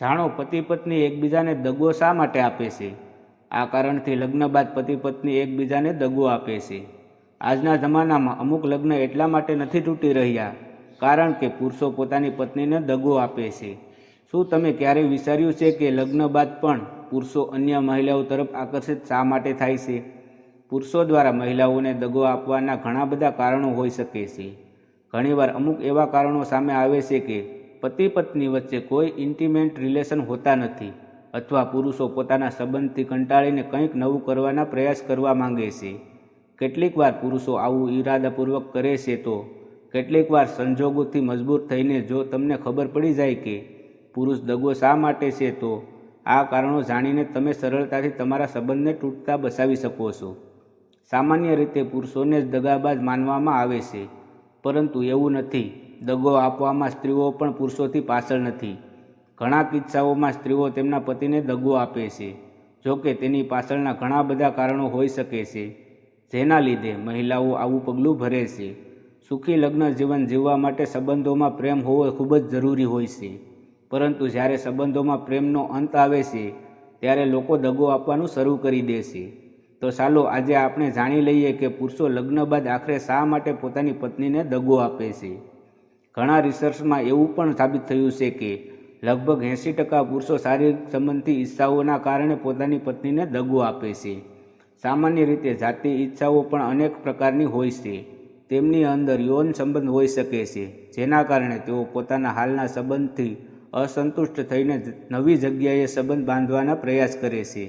જાણો પતિ પત્ની એકબીજાને દગો શા માટે આપે છે? આ કારણથી લગ્ન બાદ પતિ પત્ની એકબીજાને દગો આપે છે. આજના જમાનામાં અમુક લગ્ન એટલા માટે નથી તૂટી રહ્યા, કારણ કે પુરુષો પોતાની પત્નીને દગો આપે છે. શું તમે ક્યારેય વિચાર્યું છે કે લગ્ન બાદ પણ પુરુષો અન્ય મહિલાઓ તરફ આકર્ષિત શા માટે થાય છે? પુરુષો દ્વારા મહિલાઓને દગો આપવાના ઘણા બધા કારણો હોઈ શકે છે. ઘણીવાર અમુક એવા કારણો સામે આવે છે કે પતિ પત્ની વચ્ચે કોઈ ઇન્ટિમેન્ટ રિલેશન હોતા નથી અથવા પુરુષો પોતાના સંબંધથી કંટાળીને કંઈક નવું કરવાના પ્રયાસ કરવા માંગે છે. કેટલીક વાર પુરુષો આવું ઈરાદાપૂર્વક કરે છે તો કેટલીક વાર સંજોગોથી મજબૂર થઈને જો તમને ખબર પડી જાય કે પુરુષ દગો શા માટે છે તો આ કારણો જાણીને તમે સરળતાથી તમારા સંબંધને તૂટતા બચાવી શકો છો. સામાન્ય રીતે પુરુષોને જ દગાબાજ માનવામાં આવે છે, પરંતુ એવું નથી. દગો આપવામાં સ્ત્રીઓ પણ પુરુષોથી પાછળ નથી. ઘણા કિસ્સાઓમાં સ્ત્રીઓ તેમના પતિને દગો આપે છે જોકે તેની પાછળના ઘણા બધા કારણો હોઈ શકે છે. જેના લીધે મહિલાઓ આવું પગલું ભરે છે. સુખી લગ્ન જીવન જીવવા માટે સંબંધોમાં પ્રેમ હોવો ખૂબ જ જરૂરી હોય છે. પરંતુ જ્યારે સંબંધોમાં પ્રેમનો અંત આવે છે, ત્યારે લોકો દગો આપવાનું શરૂ કરી દે છે. તો ચાલો આજે આપણે જાણી લઈએ કે પુરુષો લગ્ન બાદ આખરે શા માટે પોતાની પત્નીને દગો આપે છે. ઘણા રિસર્ચમાં એવું પણ સાબિત થયું છે કે લગભગ એંસી ટકા પુરુષો શારીરિક સંબંધી ઈચ્છાઓના કારણે પોતાની પત્નીને દગો આપે છે. સામાન્ય રીતે જાતિ ઈચ્છાઓ પણ અનેક પ્રકારની હોય છે. તેમની અંદર યૌન સંબંધ હોઈ શકે છે, જેના કારણે તેઓ પોતાના હાલના સંબંધથી અસંતુષ્ટ થઈને નવી જગ્યાએ સંબંધ બાંધવાના પ્રયાસ કરે છે.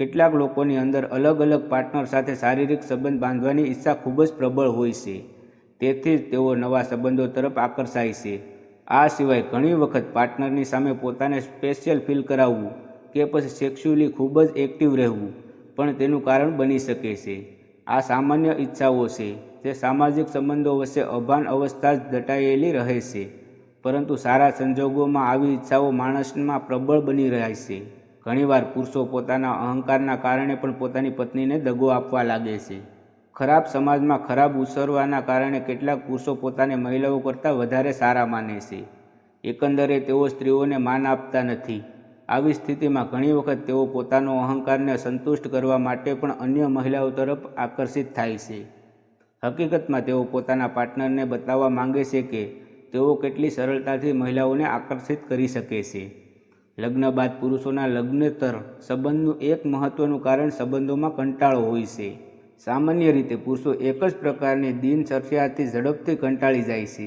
કેટલાક લોકોની અંદર અલગ અલગ પાર્ટનર સાથે શારીરિક સંબંધ બાંધવાની ઈચ્છા ખૂબ જ પ્રબળ હોય છે. તેથી જ તેઓ નવા સંબંધો તરફ આકર્ષાય છે. આ સિવાય ઘણી વખત પાર્ટનરની સામે પોતાને સ્પેશિયલ ફીલ કરાવવું કે પછી સેક્સ્યુઅલી ખૂબ જ એક્ટિવ રહેવું પણ તેનું કારણ બની શકે છે. આ સામાન્ય ઈચ્છાઓ છે તે સામાજિક સંબંધો વચ્ચે અભાન અવસ્થા જ દટાયેલી રહે છે, પરંતુ સારા સંજોગોમાં આવી ઈચ્છાઓ માણસમાં પ્રબળ બની રહે છે. ઘણીવાર પુરુષો પોતાના અહંકારના કારણે પણ પોતાની પત્નીને દગો આપવા લાગે છે. ખરાબ સમાજમાં ખરાબ ઉછરવાના કારણે કેટલાક પુરુષો પોતાને મહિલાઓ કરતાં વધારે સારા માને છે. એકંદરે તેઓ સ્ત્રીઓને માન આપતા નથી. આવી સ્થિતિમાં ઘણી વખત તેઓ પોતાનો અહંકારને સંતુષ્ટ કરવા માટે પણ અન્ય મહિલાઓ તરફ આકર્ષિત થાય છે. હકીકતમાં તેઓ પોતાના પાર્ટનરને બતાવવા માંગે છે કે તેઓ કેટલી સરળતાથી મહિલાઓને આકર્ષિત કરી શકે છે. લગ્ન બાદ પુરુષોના લગ્નેતર સંબંધનું એક મહત્વનું કારણ સંબંધોમાં કંટાળો હોય છે. સામાન્ય રીતે પુરુષો એક જ પ્રકારની દિનચર્યાથી ઝડપથી કંટાળી જાય છે,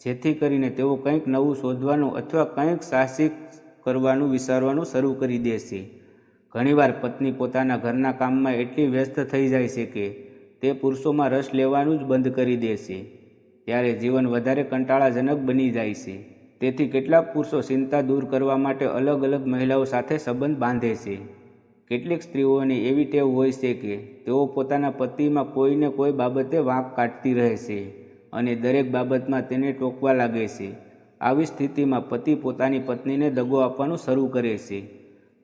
જેથી કરીને તેઓ કંઈક નવું શોધવાનું અથવા કંઈક સાહસિક કરવાનું વિચારવાનું શરૂ કરી દે છે. ઘણીવાર પત્ની પોતાના ઘરના કામમાં એટલી વ્યસ્ત થઈ જાય છે કે તે પુરુષોમાં રસ લેવાનું જ બંધ કરી દે છે, ત્યારે જીવન વધારે કંટાળાજનક બની જાય છે. તેથી કેટલાક પુરુષો ચિંતા દૂર કરવા માટે અલગ અલગ મહિલાઓ સાથે સંબંધ બાંધે છે. કેટલીક સ્ત્રીઓની એવી ટેવ હોય છે કે તેઓ પોતાના પતિમાં કોઈને કોઈ બાબતે વાંક કાઢતી રહે છે અને દરેક બાબતમાં તેને ટોકવા લાગે છે. આવી સ્થિતિમાં પતિ પોતાની પત્નીને દગો આપવાનું શરૂ કરે છે.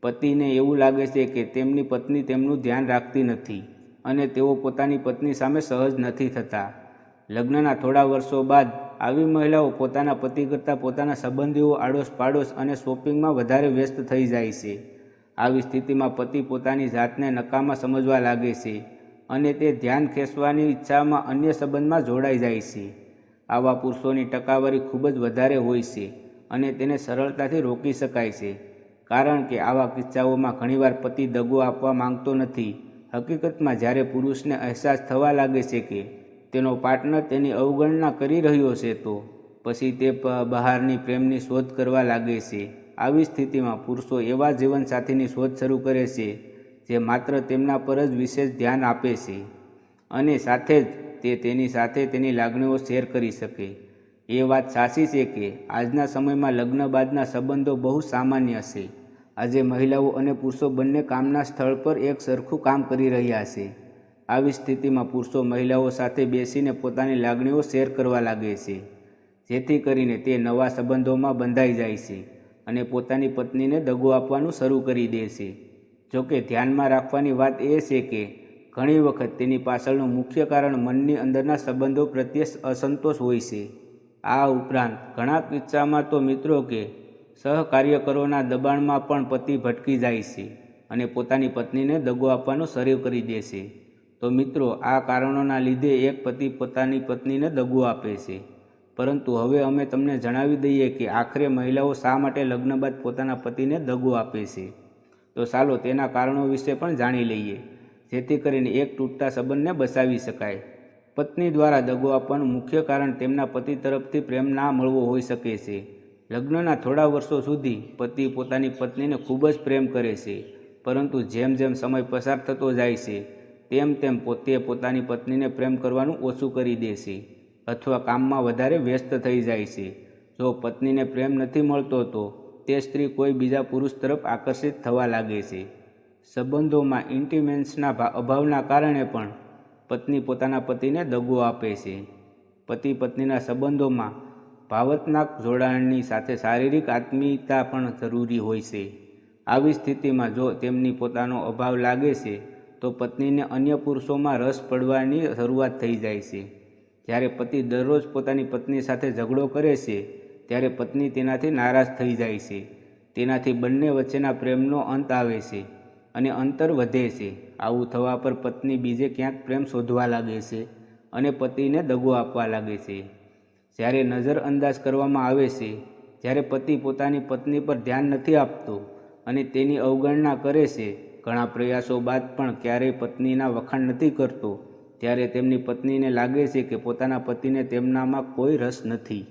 પતિને એવું લાગે છે કે તેમની પત્ની તેમનું ધ્યાન રાખતી નથી અને તેઓ પોતાની પત્ની સામે સહજ નથી થતા. લગ્નના થોડા વર્ષો બાદ આવી મહિલાઓ પોતાના પતિ કરતાં પોતાના સંબંધીઓ આડોશ પાડોશ અને શોપિંગમાં વધારે વ્યસ્ત થઈ જાય છે. આવી સ્થિતિમાં પતિ પોતાની જાતને નકામા સમજવા લાગે છે અને તે ધ્યાન ખેંચવાની ઈચ્છામાં અન્ય સંબંધમાં જોડાઈ જાય છે. આવા પુરુષોની ટકાવારી ખૂબ જ વધારે હોય છે અને તેને સરળતાથી રોકી શકાય છે. કારણ કે આવા કિસ્સાઓમાં ઘણીવાર પતિ દગો આપવા માંગતો નથી. હકીકતમાં જ્યારે પુરુષને અહેસાસ થવા લાગે છે કે તેનો પાર્ટનર તેની અવગણના કરી રહ્યો છે તો પછી તે બહારની પ્રેમની શોધ કરવા લાગે છે. આવી સ્થિતિમાં પુરુષો એવા જીવનસાથીની શોધ શરૂ કરે છે, જે માત્ર તેમના પર જ વિશેષ ધ્યાન આપે છે અને સાથે જ તે તેની સાથે તેની લાગણીઓ શેર કરી શકે. એ વાત સાચી છે કે આજના સમયમાં લગ્ન બાદના સંબંધો બહુ સામાન્ય છે. આજે મહિલાઓ અને પુરુષો બંને કામના સ્થળ પર એક સરખું કામ કરી રહ્યા છે. આવી સ્થિતિમાં પુરુષો મહિલાઓ સાથે બેસીને પોતાની લાગણીઓ શેર કરવા લાગે છે, જેથી કરીને તે નવા સંબંધોમાં બંધાઈ જાય છે. અને પોતાની પત્નીને દગો આપવાનું શરૂ કરી દે છે. જોકે ધ્યાનમાં રાખવાની વાત એ છે કે, ઘણી વખત તેની પાછળનું મુખ્ય કારણ મનની અંદરના સંબંધો પ્રત્યે અસંતોષ હોય છે. આ ઉપરાંત ઘણા કિસ્સામાં તો મિત્રો કે સહકાર્યકરોના દબાણમાં પણ પતિ ભટકી જાય છે અને પોતાની પત્નીને દગો આપવાનું શરૂ કરી દે છે. તો મિત્રો, આ કારણોના લીધે એક પતિ પોતાની પત્નીને દગો આપે છે. પરંતુ હવે અમે તમને જણાવી દઈએ કે આખરે મહિલાઓ શા માટે લગ્ન બાદ પોતાના પતિને દગો આપે છે? તો ચાલો તેના કારણો વિશે પણ જાણી લઈએ, જેથી કરીને એક તૂટતા સંબંધને બચાવી શકાય. પત્ની દ્વારા દગો આપવાનું મુખ્ય કારણ તેમના પતિ તરફથી પ્રેમ ના મળવો હોઈ શકે છે. લગ્નના થોડા વર્ષો સુધી પતિ પોતાની પત્નીને ખૂબ જ પ્રેમ કરે છે, પરંતુ જેમ જેમ સમય પસાર થતો જાય છે, તેમ તેમ પોતે પોતાની પત્નીને પ્રેમ કરવાનું ઓછું કરી દે છે. અથવા કામમાં વધારે વ્યસ્ત થઈ જાય છે. જો પત્નીને પ્રેમ નથી મળતો તો તે સ્ત્રી કોઈ બીજા પુરુષ તરફ આકર્ષિત થવા લાગે છે. સંબંધોમાં ઇન્ટિમેન્સના અભાવના કારણે પણ પત્ની પોતાના પતિને દગો આપે છે. પતિ પત્નીના સંબંધોમાં ભાવનાત્મક જોડાણની સાથે શારીરિક આત્મીયતા પણ જરૂરી હોય છે. આવી સ્થિતિમાં જો તેમની પોતાનો અભાવ લાગે છે, તો પત્નીને અન્ય પુરુષોમાં રસ પડવાની શરૂઆત થઈ જાય છે. જ્યારે પતિ દરરોજ પોતાની પત્ની સાથે ઝઘડો કરે છે, ત્યારે પત્ની તેનાથી નારાજ થઈ જાય છે. તેનાથી બંને વચ્ચેના પ્રેમનો અંત આવે છે અને અંતર વધે છે. આવું થવા પર પત્ની બીજે ક્યાંક પ્રેમ શોધવા લાગે છે અને પતિને દગો આપવા લાગે છે. જ્યારે નજરઅંદાજ કરવામાં આવે છે, જ્યારે પતિ પોતાની પત્ની પર ધ્યાન નથી આપતો અને તેની અવગણના કરે છે, ઘણા પ્રયાસો બાદ પણ ક્યારેય પત્નીના વખાણ નથી કરતો. ત્યારે તેમની પત્નીને લાગે છે કે પોતાના પતિને તેમનામાં કોઈ રસ નથી.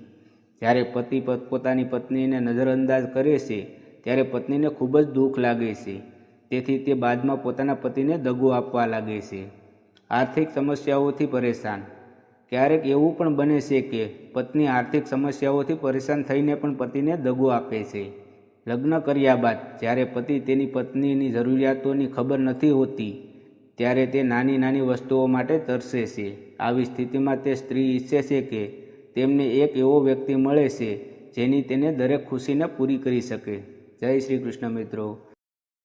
જ્યારે પતિ પોતાની પત્નીને નજરઅંદાજ કરે છે, ત્યારે પત્નીને ખૂબ જ દુઃખ લાગે છે. તેથી તે બાદમાં પોતાના પતિને દગો આપવા લાગે છે. આર્થિક સમસ્યાઓથી પરેશાન. ક્યારેક એવું પણ બને છે કે પત્ની આર્થિક સમસ્યાઓથી પરેશાન થઈને પણ પતિને દગો આપે છે. લગ્ન કર્યા બાદ જ્યારે પતિ તેની પત્નીની જરૂરિયાતોની ખબર નથી હોતી ત્યારે તે નાની નાની વસ્તુઓ માટે તરસે છે. આવી સ્થિતિમાં તે સ્ત્રી ઈચ્છે છે કે તેમને એક એવો વ્યક્તિ મળે છે જેની તેને દરેક ખુશીને પૂરી કરી શકે. જય શ્રી કૃષ્ણ મિત્રો.